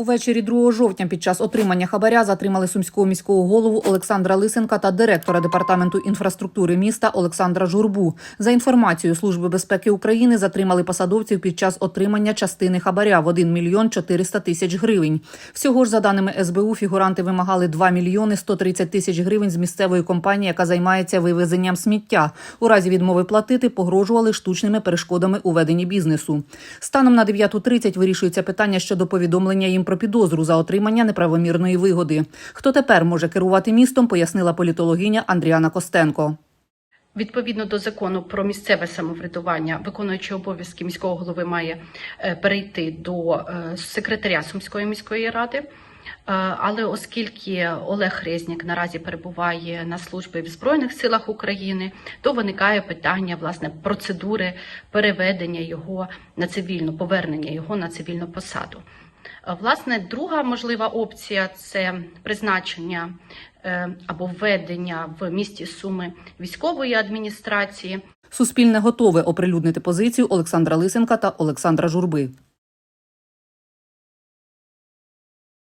Увечері 2 жовтня під час отримання хабаря затримали сумського міського голову Олександра Лисенка та директора департаменту інфраструктури міста Олександра Журбу. За інформацією Служби безпеки України затримали посадовців під час отримання частини хабаря в 1 мільйон 400 тисяч гривень. Всього ж за даними СБУ, фігуранти вимагали 2 мільйони 130 тисяч гривень з місцевої компанії, яка займається вивезенням сміття. У разі відмови платити погрожували штучними перешкодами у веденні бізнесу. Станом на 9.30 вирішується питання щодо повідомлення їм про підозру за отримання неправомірної вигоди. Хто тепер може керувати містом, пояснила політологиня Андріана Костенко. Відповідно до закону про місцеве самоврядування, виконуючий обов'язки міського голови має е, перейти до е, секретаря Сумської міської ради. Е, Але оскільки Олег Резнік наразі перебуває на службі в Збройних силах України, то виникає питання власне процедури переведення його на цивільну, повернення його на цивільну посаду. Е, Власне, друга можлива опція це призначення е, або введення в місті Суми військової адміністрації. Суспільне готове оприлюднити позицію Олександра Лисенка та Олександра Журби.